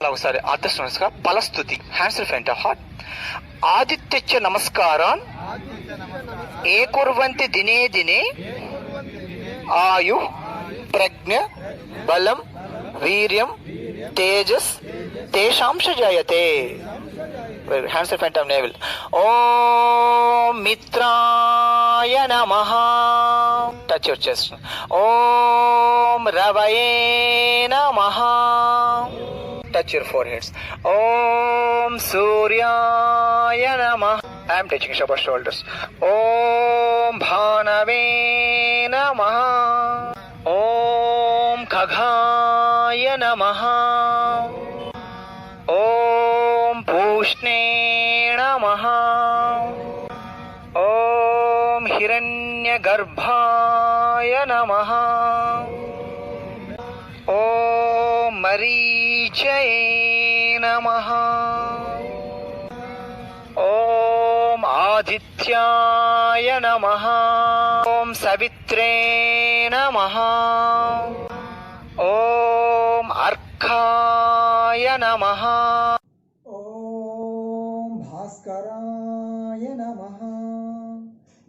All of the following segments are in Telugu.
ఒకసారి అర్థశ్రమస్గా ఫలస్థుతి హ్యాండ్స్ ఫ్రంట్ ఆఫ్ హార్ట్ ఆదిత్యచ్చ నమస్కారాన్ ఏ కుర్వంతి దినే దినే ఆయు ప్రజ్ఞ బలం వీర్యం తేజస్ తేషాంశ జాయతే హ్యాండ్స్ ఫ్రంట్ ఆఫ్ నేవిల్ ఓ మిత్రాయ నమ. టచ్ యువర్ చెస్ట్ ఓం రవయే నమ. Touch your foreheads. Om Suryaya Namah. I am touching Shabbat shoulders. Om Bhanave Namah. Om Kaghaya Namah. Om Pushne Namah. Om Hiranyagarbhaya Namah. ॐ मरीचये नमः ॐ आदित्याय नमः ॐ सवित्रे नमः ॐ अर्काय नमः ఓం భాస్కరాయ నమ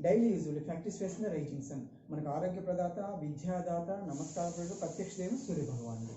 డైలీ యూజువల్ ప్రాక్టీస్ చేసిన రైటింగ్స్ మనకు ఆరోగ్య ప్రదాత విద్యాదాత నమస్కార ప్రత్యక్ష దేవ సూర్య భగవానుడు